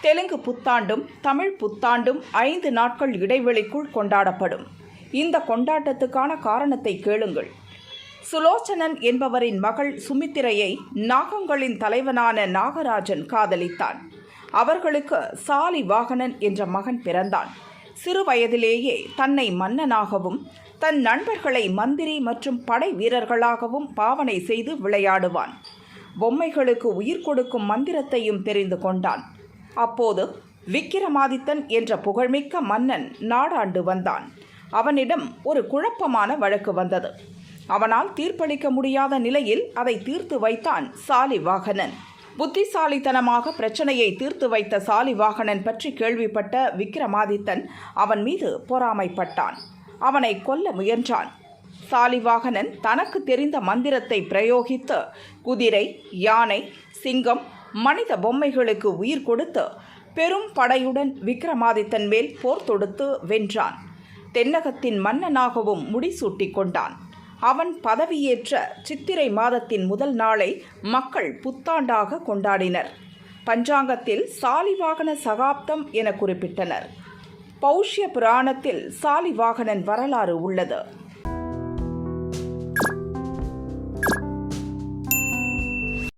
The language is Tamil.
தெலுங்கு புத்தாண்டும் தமிழ் புத்தாண்டும் ஐந்து நாட்கள் இடைவெளிக்குள் கொண்டாடப்படும். இந்த கொண்டாட்டத்துக்கான காரணத்தை கேளுங்கள். சுலோச்சனன் என்பவரின் மகள் சுமித்திரையை நாகங்களின் தலைவனான நாகராஜன் காதலித்தான். அவர்களுக்கு சாலி வாகனன் என்ற மகன் பிறந்தான். சிறு வயதிலேயே தன்னை மன்னனாகவும் தன் நண்பர்களை மந்திரி மற்றும் படை வீரர்களாகவும் பாவனை செய்து விளையாடுவான். பொம்மைகளுக்கு உயிர் கொடுக்கும் மந்திரத்தையும் தெரிந்து கொண்டான். அப்போது விக்கிரமாதித்தன் என்ற புகழ்மிக்க மன்னன் நாடாண்டு வந்தான். அவனிடம் ஒரு குழப்பமான வழக்கு வந்தது. அவனால் தீர்ப்பளிக்க முடியாத நிலையில் அதை தீர்த்து வைத்தான் சாலிவாகனன். புத்திசாலித்தனமாக பிரச்சனையை தீர்த்து வைத்த சாலிவாகனன் பற்றி கேள்விப்பட்ட விக்கிரமாதித்தன் அவன் மீது பொறாமைப்பட்டான். அவனை கொல்ல முயன்றான். சாலிவாகனன் தனக்கு தெரிந்த மந்திரத்தை பிரயோகித்து குதிரை யானை சிங்கம் மனித பொம்மைகளுக்கு உயிர் கொடுத்து பெரும் படையுடன் விக்ரமாதித்தன் மேல் போர் தொடுத்து வென்றான். தென்னகத்தின் மன்னனாகவும் முடிசூட்டி கொண்டான். அவன் பதவியேற்ற சித்திரை மாதத்தின் முதல் நாளை மக்கள் புத்தாண்டாக கொண்டாடினர். பஞ்சாங்கத்தில் சாலிவாகன சகாப்தம் என குறிப்பிட்டனர். பௌஷ்ய புராணத்தில் சாலிவாகனன் வரலாறு உள்ளது.